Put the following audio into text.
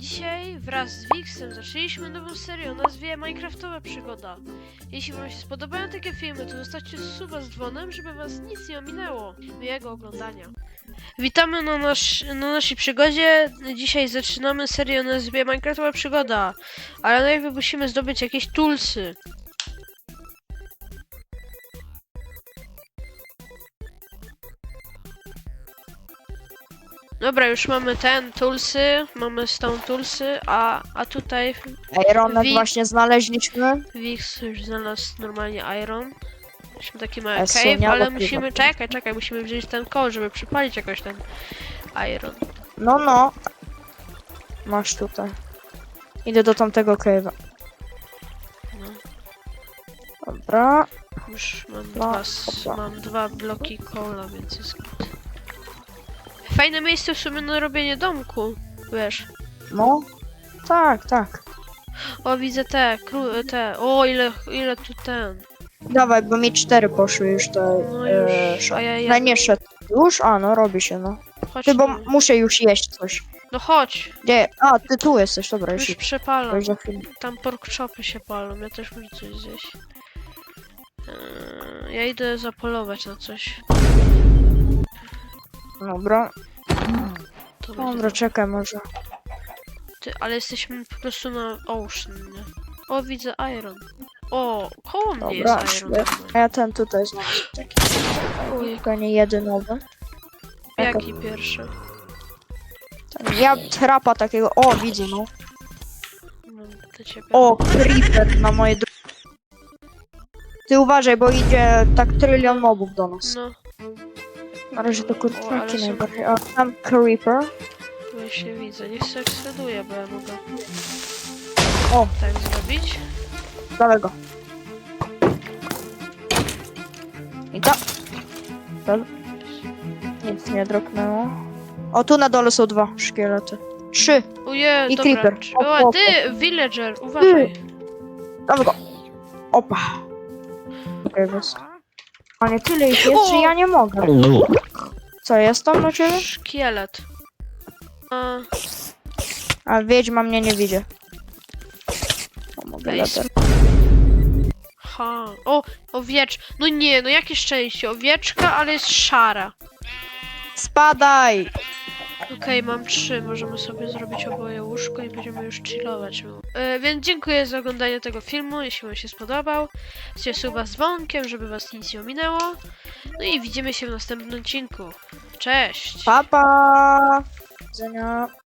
Dzisiaj wraz z Wixem zaczęliśmy nową serię o nazwie Minecraftowa Przygoda. Jeśli Wam się spodobają takie filmy, to zostawcie suba z dzwonem, żeby Was nic nie ominęło. Miłego oglądania. Witamy na, nasz, na naszej przygodzie. Dzisiaj zaczynamy serię o nazwie Minecraftowa Przygoda. Ale najpierw musimy zdobyć jakieś toolsy. Dobra, już mamy ten toolsy, mamy stone toolsy, a, a tutaj Ironek Wi- właśnie znaleźliśmy. Wix już znalazł normalnie iron. Musimy taki mały cave, ale musimy, czekaj, czekaj, musimy wziąć ten koł, żeby przypalić jakoś ten iron. No, no. Masz tutaj. Idę do tamtego cave'a. No, Dobra. już mam No, dwa, s- dobra. mam dwa bloki kola, więc jest. Fajne miejsce w sumie na robienie domku, wiesz. No. Tak, tak. O, widzę te, kru, te, o, ile, ile tu ten. Dawaj, bo mi cztery poszły już te. No e, już, a ja, No ja, nie szedł. Już? A, no robi się, no. chodź Ty, bo tu. muszę już jeść coś. No chodź, Gdzie? A, ty tu jesteś, dobra, już już idę. przepalam. Za chwilę. Tam pork chopy się palą, ja też muszę coś zjeść. Eee, ja idę zapolować na coś. Dobra. To Dobra, będzie... czekaj może. Ty, ale jesteśmy po prostu na ocean, nie? O, widzę iron. O, koło mnie Dobra, jest iron. A ja ten tutaj znalazłem taki. Oj, Tylko nie jedynowy. jaki pierwszy? Ten, ja trapa takiego. O, widzę, no. Do ciebie. O, creeper na moje dro- Ty uważaj, bo idzie tak trylion mobów do nas. No, Na razie to O, ale kurczaki są- najbardziej. A tam creeper. właśnie widzę. Niech się eksploduję, bo ja mogę O, tak zrobić. dawaj go. I to. Dobra. Nic nie dropnęło. O, tu na dole są dwa szkielety. Trzy. Ojej, I dobra. creeper. O, O, o, ty, villager, uważaj. Dawaj go. Opa. Okej. A nie tyle ich jest, że O! ja nie mogę. Co jest tam na ciebie? Szkielet. A, A wiedźma mnie nie widzi. O, mogę Ej. Ha. O, owiecz. No nie, no jakie szczęście. Owieczka, ale jest szara. Spadaj! Okej, mam trzy. Możemy sobie zrobić oboje łóżko i będziemy już chillować. E, więc dziękuję za oglądanie tego filmu. Jeśli wam się spodobał, zostawcie suba z dzwonkiem, żeby was nic nie ominęło. No i widzimy się w następnym odcinku. Cześć! Papa! Pa. Do widzenia.